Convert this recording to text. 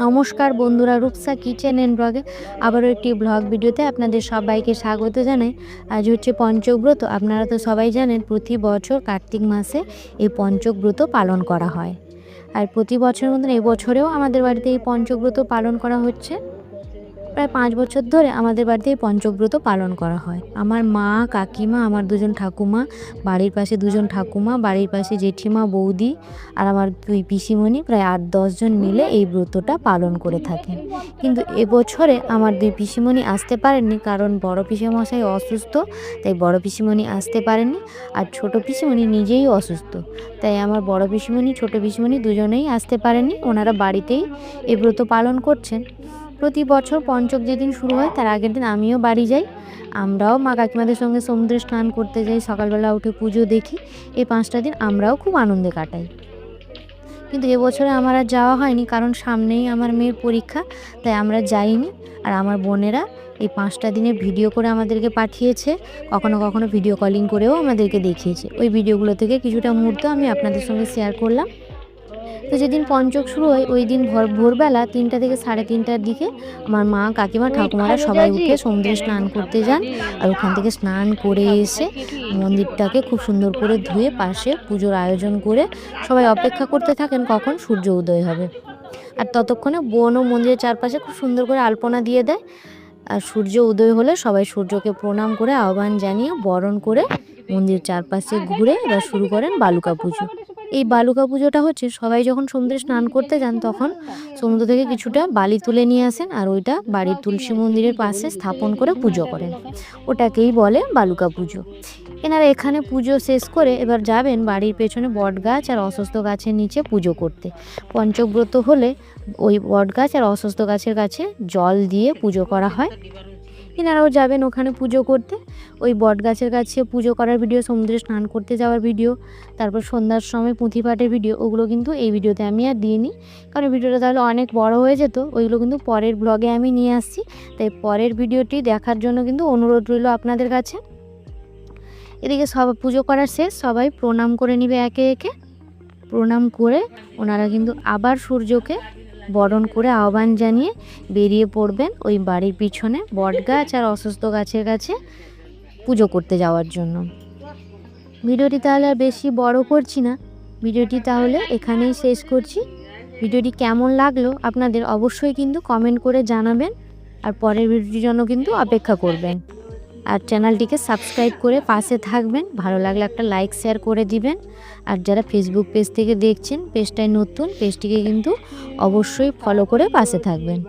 নমস্কার বন্ধুরা, Rupsa kitchen and ব্লগে আবারও একটি ব্লগ ভিডিওতে আপনাদের সবাইকে স্বাগত জানাই। আজ হচ্ছে পঞ্চব্রত, আপনারা তো সবাই জানেন প্রতি বছর কার্তিক মাসে এই পঞ্চব্রত পালন করা হয়। আর প্রতি বছরের মতন এবছরেও আমাদের বাড়িতে এই পঞ্চব্রত পালন করা হচ্ছে। প্রায় পাঁচ বছর ধরে আমাদের বাড়িতে এই পঞ্চব্রত পালন করা হয়। আমার মা, কাকিমা, আমার দুজন ঠাকুমা, বাড়ির পাশে দুজন ঠাকুমা, বাড়ির পাশে জেঠিমা, বৌদি আর আমার দুই পিসিমণি প্রায় আট দশজন মিলে এই ব্রতটা পালন করে থাকেন। কিন্তু এবছরে আমার দুই পিসিমণি আসতে পারেননি কারণ বড় পিসেমশাই অসুস্থ, তাই বড় পিসিমণি আসতে পারেননি আর ছোট পিসিমণি নিজেই অসুস্থ। তাই আমার বড় পিসিমণি, ছোট পিসিমণি দুজনেই আসতে পারেননি। ওনারা বাড়িতেই এই ব্রত পালন করছেন। প্রতি বছর পঞ্চক যেদিন শুরু হয়, তার আগের দিন আমিও বাড়ি যাই। আমরাও মা কাকিমাদের সঙ্গে সমুদ্রে স্নান করতে যাই, সকালবেলা উঠে পুজো দেখি। এই পাঁচটা দিন আমরাও খুব আনন্দে কাটাই। কিন্তু এবছরে আমার আর যাওয়া হয়নি, কারণ সামনেই আমার মেয়ের পরীক্ষা, তাই আমরা যাইনি। আর আমার বোনেরা এই পাঁচটা দিনের ভিডিও করে আমাদেরকে পাঠিয়েছে, কখনো কখনো ভিডিও কলিং করেও আমাদেরকে দেখিয়েছে। ওই ভিডিওগুলো থেকে কিছুটা মুহূর্ত আমি আপনাদের সঙ্গে শেয়ার করলাম। তো যেদিন পঞ্চক শুরু হয় ওই দিন ভোর ভোরবেলা তিনটা থেকে সাড়ে তিনটার দিকে আমার মা কাকিমা ঠাকুমারা সবাই উঠে সমুদ্রে স্নান করতে যান আর ওখান থেকে স্নান করে এসে মন্দিরটাকে খুব সুন্দর করে ধুয়ে পাশে পুজোর আয়োজন করে সবাই অপেক্ষা করতে থাকেন কখন সূর্য উদয় হবে। আর ততক্ষণে বোনও মন্দিরের চারপাশে খুব সুন্দর করে আলপনা দিয়ে দেয়। আর সূর্য উদয় হলে সবাই সূর্যকে প্রণাম করে আহ্বান জানিয়ে বরণ করে মন্দির চারপাশে ঘুরে এবার শুরু করেন বালুকা পুজো। এই বালুকা পুজোটা হচ্ছে সবাই যখন সমুদ্রে স্নান করতে যান তখন সমুদ্র থেকে কিছুটা বালি তুলে নিয়ে আসেন আর ওইটা বাড়ির তুলসী মন্দিরের পাশে স্থাপন করে পুজো করেন। ওটাকেই বলে বালুকা পুজো। এনারা এখানে পুজো শেষ করে এবার যাবেন বাড়ির পেছনে বট গাছ আর অসুস্থ গাছের নিচে পুজো করতে। পঞ্চব্রত হলে ওই বট গাছ আর অসুস্থ গাছের কাছে জল দিয়ে পুজো করা হয়। এনারাও যাবেন ওখানে পুজো করতে। ওই বট গাছের কাছে পুজো করার ভিডিও, সমুদ্রে স্নান করতে যাওয়ার ভিডিও, তারপর সন্ধ্যার সময় পুঁথি পাঠের ভিডিও, ওগুলো কিন্তু এই ভিডিওতে আমি আর দিইনি। কারণ ভিডিওটা তাহলে অনেক বড় হয়ে যেত, ওইগুলো কিন্তু পরের ব্লগে আমি নিয়ে আসছি। তাই পরের ভিডিওটি দেখার জন্য কিন্তু অনুরোধ রইল আপনাদের কাছে। এদিকে সব পুজো করার শেষ, সবাই প্রণাম করে নিবে একে একে। প্রণাম করে ওনারা কিন্তু আবার সূর্যকে বরণ করে আহ্বান জানিয়ে বেরিয়ে পড়বেন ওই বাড়ির পিছনে বট গাছ আর অসুস্থ গাছের কাছে পুজো করতে যাওয়ার জন্য। ভিডিওটি তাহলে আর বেশি বড় করছি না। ভিডিওটি তাহলে এখানেই শেষ করছি। ভিডিওটি কেমন লাগল আপনাদের অবশ্যই কিন্তু কমেন্ট করে জানাবেন আর পরের ভিডিওটির জন্য কিন্তু অপেক্ষা করবেন। আর চ্যানেলটিকে সাবস্ক্রাইব করে পাশে থাকবেন। ভালো লাগলে একটা লাইক, শেয়ার করে দিবেন। আর যারা ফেসবুক পেজ থেকে দেখছেন পেজটাই নতুন পেজটিকে কিন্তু অবশ্যই ফলো করে পাশে থাকবেন।